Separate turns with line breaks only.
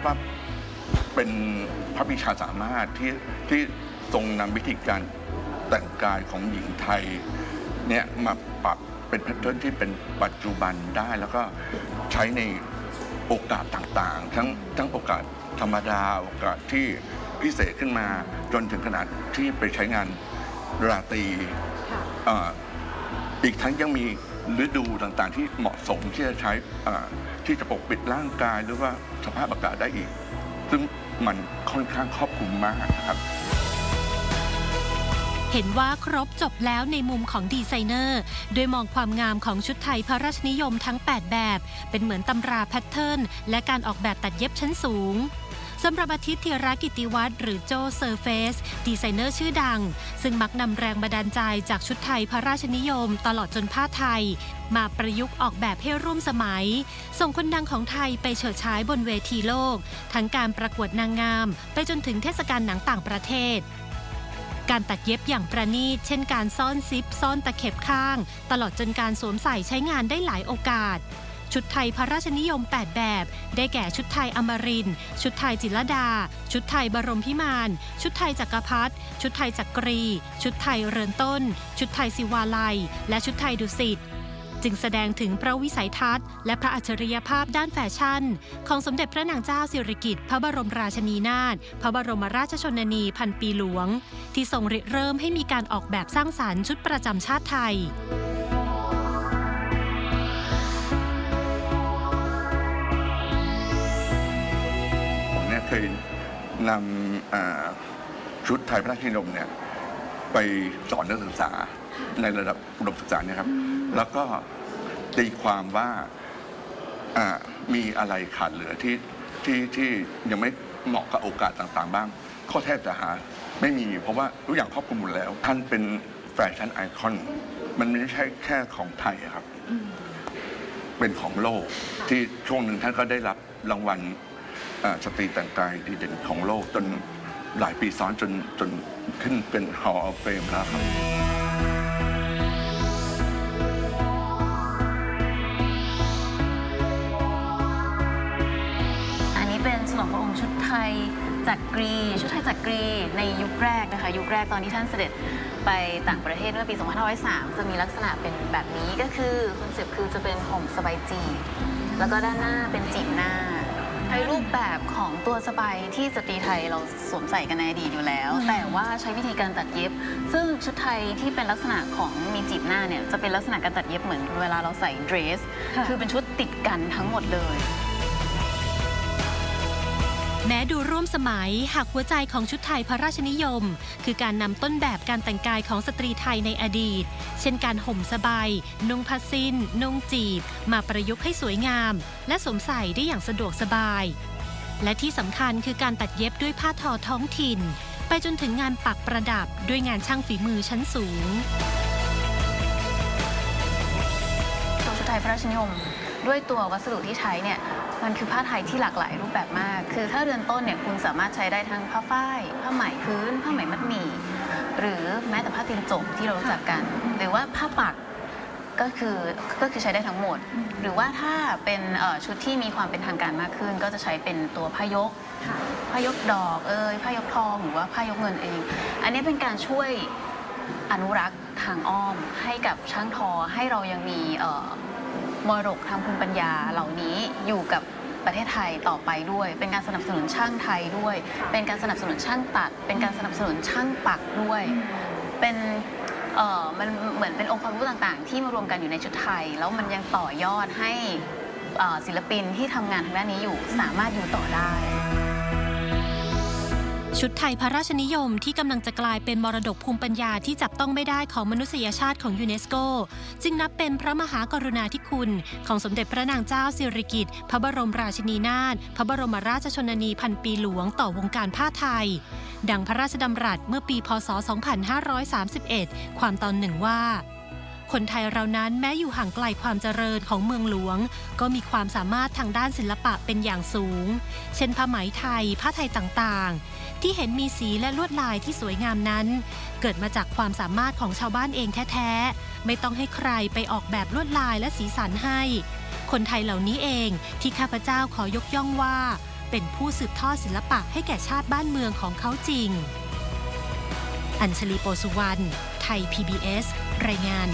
รับว่าเป็นพระบิชาสามารถที่ที่ทรงนำวิธีการแต่งกายของหญิงไทยเนี่ยมาปรับเป็นแพทเทิร์นที่เป็นปัจจุบันได้แล้วก็ใช้ในโอกาสต่างๆ ทั้งทั้งโอกาสธรรมดาโอกาสที่พิเศษขึ้นมาจนถึงขนาดที่ไปใช้งานราตรีเอีกทั้งยังมีฤดูต่างๆ ที่เหมาะสมที่จะใช้ที่จะปกปิดร่างกายหรือว่าสภาพอากาศได้อีก ซึ่งมันค่อนข้างครอบคลุมมากนะครับ
เห็นว่าครบจบแล้วในมุมของดีไซเนอร์ โดยมองความงามของชุดไทยพระราชนิยมทั้ง 8 แบบ เป็นเหมือนตำราแพทเทิร์นและการออกแบบตัดเย็บชั้นสูง สำหรับอาทิตย์ธีรกิติวัฒน์หรือโจเซอร์เฟส ดีไซเนอร์ชื่อดัง ซึ่งมักนำแรงบันดาลใจจากชุดไทยพระราชนิยมตลอดจนผ้าไทย มาประยุกต์ออกแบบให้ร่วมสมัย ส่งคนดังของไทยไปเฉิดฉายบนเวทีโลก ทั้งการประกวดนางงาม ไปจนถึงเทศกาลหนังต่างประเทศการตัดเย็บอย่างประณีต เช่นการซ่อนซิป ซ่อนตะเข็บข้าง ตลอดจนการสวมใส่ใช้งานได้หลายโอกาส ชุดไทยพระราชนิยม 8 แบบ ได้แก่ชุดไทยอมริน ชุดไทยจิรดา ชุดไทยบรมพิมาน ชุดไทยจักรพรรดิชุดไทยจักรี ชุดไทยเรือนต้น ชุดไทยศิวาลัย และชุดไทยดุสิตจึงแสดงถึงพระวิสัยทัศน์และพระอัจฉริยภาพด้านแฟชั่น ของสมเด็จพระนางเจ้าสิริกิติ์พระบรมราชินีนาถพระบรมราชชนนีพันปีหลวง ที่ทรงริเริ่มให้มีการออกแบบสร้างสารรค์ชุดประจำชาติไทย
ยเคยนำอ่าชุดไทยพระราชนิยมเนี่ยไปสอนนักศึกษาในระดับอุดมศึกษาเนี่ยครับ แล้วก็ตีความว่าอ่ามีอะไรขาดเหลือที่ที่ที่ยังไม่เหมาะกับโอกาสต่างๆ บ้าง ข้อแทบจะหาไม่มี เพราะว่าทุกอย่างครอบคลุมหมดแล้ว ท่านเป็นแฟชั่นไอคอน มันไม่ใช่แค่ของไทยอะครับ เป็นของโลกที่ช่วงหนึ่งท่านก็ได้รับรางวัลเอ่อ สตรีแต่งกายดีเด่นของโลกจนหลายปีซ้อนจนจนขึ้นเป็น Hall of Fame แล้วครับ
อันนี้เป็นฉลองพระองค์ชุดไทยจักรี ชุดไทยจักรีในยุคแรกนะคะ ยุคแรกตอนที่ท่านเสด็จไปต่างประเทศเมื่อปี 2503 จะมีลักษณะเป็นแบบนี้ก็คือคอนเซปต์คือจะเป็นห่มสบายจีบแล้วก็ด้านหน้าเป็นจีบหน้า ในรูปแบบของตัวสบายที่สตรีไทยเราสวมใส่กันในอดีตอยู่แล้ว แต่ว่าใช้วิธีการตัดเย็บ ซึ่งชุดไทยที่เป็นลักษณะของมีจีบหน้าเนี่ยจะเป็นลักษณะการตัดเย็บเหมือนเวลาเราใส่เดรส
ค่ะ
คือเป็นชุดติดกันทั้งหมดเลย
แม้ดูร่วมสมัยหากหัวใจของชุดไทยพระราชนิยม คือการนำต้นแบบการแต่งกายของสตรีไทยในอดีต เช่นการห่มสบาย นุ่งผ้าสิ้น นุ่งจีบ มาประยุกต์ให้สวยงาม และสวมใส่ได้อย่างสะดวกสบาย และที่สำคัญคือการตัดเย็บด้วยผ้าทอท้องถิ่น ไปจนถึงงานปักประดับด้วยงานช่างฝีมือชั้นสูง
ตัวชุดไทยพระราชนิยม ด้วยตัววัสดุที่ใช้เนี่ย มันคือผ้าไทยที่หลากหลายรูปแบบมาก คือถ้าเรือนต้นเนี่ยคุณสามารถใช้ได้ทั้งผ้าฝ้าย ผ้าไหมพื้น ผ้าไหมมัดหมี่ หรือแม้แต่ผ้าตีนจกที่เรารู้จักกัน หรือว่าผ้าปักก็คือก็คือใช้ได้ทั้งหมด หรือว่าถ้าเป็นชุดที่มีความเป็นทางการมากขึ้น ก็จะใช้เป็นตัวผ้ายกผ้ายกดอกเอ้ยผ้ายกทองหรือว่าผ้ายกเงินเอง อันนี้เป็นการช่วยอนุรักษ์ทางอ้อมให้กับช่างทอให้เรายังมีเมรดกทางภูมิปัญญาเหล่านี้อยู่กับประเทศไทยต่อไปด้วย เป็นการสนับสนุนช่างไทยด้วย เป็นการสนับสนุนช่างตัด เป็นการสนับสนุนช่างปักด้วย เป็นเอ่อมันเหมือนเป็นองค์ความรู้ต่างๆ ที่มารวมกันอยู่ในชุดไทย แล้วมันยังต่อยอดให้เอ่อศิลปินที่ทำงานทางด้านนี้อยู่สามารถอยู่ต่อได้
ชุดไทยพระราชนิยมที่กำลังจะกลายเป็นมรดกภูมิปัญญาที่จับต้องไม่ได้ของมนุษยชาติของยูเนสโก จึงนับเป็นพระมหากรุณาธิคุณ ของสมเด็จพระนางเจ้าสิริกิติ์พระบรมราชินีนาถพระบรมราชชนนีพันปีหลวงต่อวงการผ้าไทย ดังพระราชดำรัสเมื่อปีพศ 2531 ความตอนหนึ่งว่า คนไทยเรานั้นแม้อยู่ห่างไกลความเจริญของเมืองหลวง ก็มีความสามารถทางด้านศิลปะเป็นอย่างสูง เช่นผ้าไหมไทย ผ้าไทยต่างๆ ที่เห็นมีสีและลวดลายที่สวยงามนั้น เกิดมาจากความสามารถของชาวบ้านเองแท้ๆ ไม่ต้องให้ใครไปออกแบบลวดลายและสีสันให้ คนไทยเหล่านี้เองที่ข้าพเจ้าขอยกย่องว่า เป็นผู้สืบทอดศิลปะให้แก่ชาติบ้านเมืองของเขาจริง อัญชลีโปสุวรรณ ทย PBS รายงาน